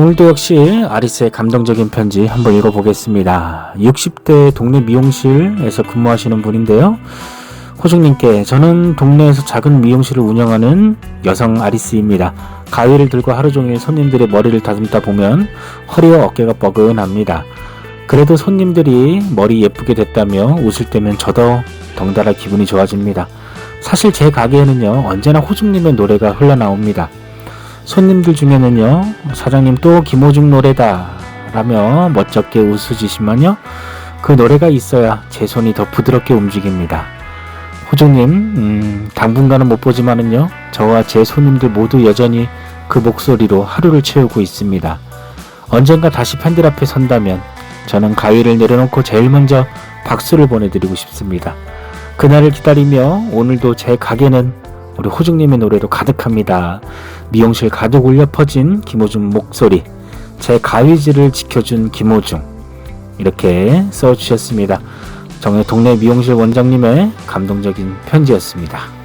오늘도 역시 아리스의 감동적인 편지 한번 읽어보겠습니다. 60대 동네 미용실에서 근무하시는 분인데요. 호중님께 저는 동네에서 작은 미용실을 운영하는 여성 아리스입니다. 가위를 들고 하루 종일 손님들의 머리를 다듬다 보면 허리와 어깨가 뻐근합니다. 그래도 손님들이 머리 예쁘게 됐다며 웃을 때면 저도 덩달아 기분이 좋아집니다. 사실 제 가게에는요 언제나 호중님의 노래가 흘러나옵니다. 손님들 중에는요 사장님 또 김호중 노래다 라며 멋쩍게 웃으시지만요 그 노래가 있어야 제 손이 더 부드럽게 움직입니다. 호중님 음, 당분간은 못 보지만은요 저와 제 손님들 모두 여전히 그 목소리로 하루를 채우고 있습니다. 언젠가 다시 팬들 앞에 선다면 저는 가위를 내려놓고 제일 먼저 박수를 보내드리고 싶습니다. 그날을 기다리며 오늘도 제 가게는 우리 호중님의 노래로 가득합니다. 미용실 가득 울려 퍼진 김호중 목소리, 제 가위질을 지켜준 김호중 이렇게 써주셨습니다. 정의 동네 미용실 원장님의 감동적인 편지였습니다.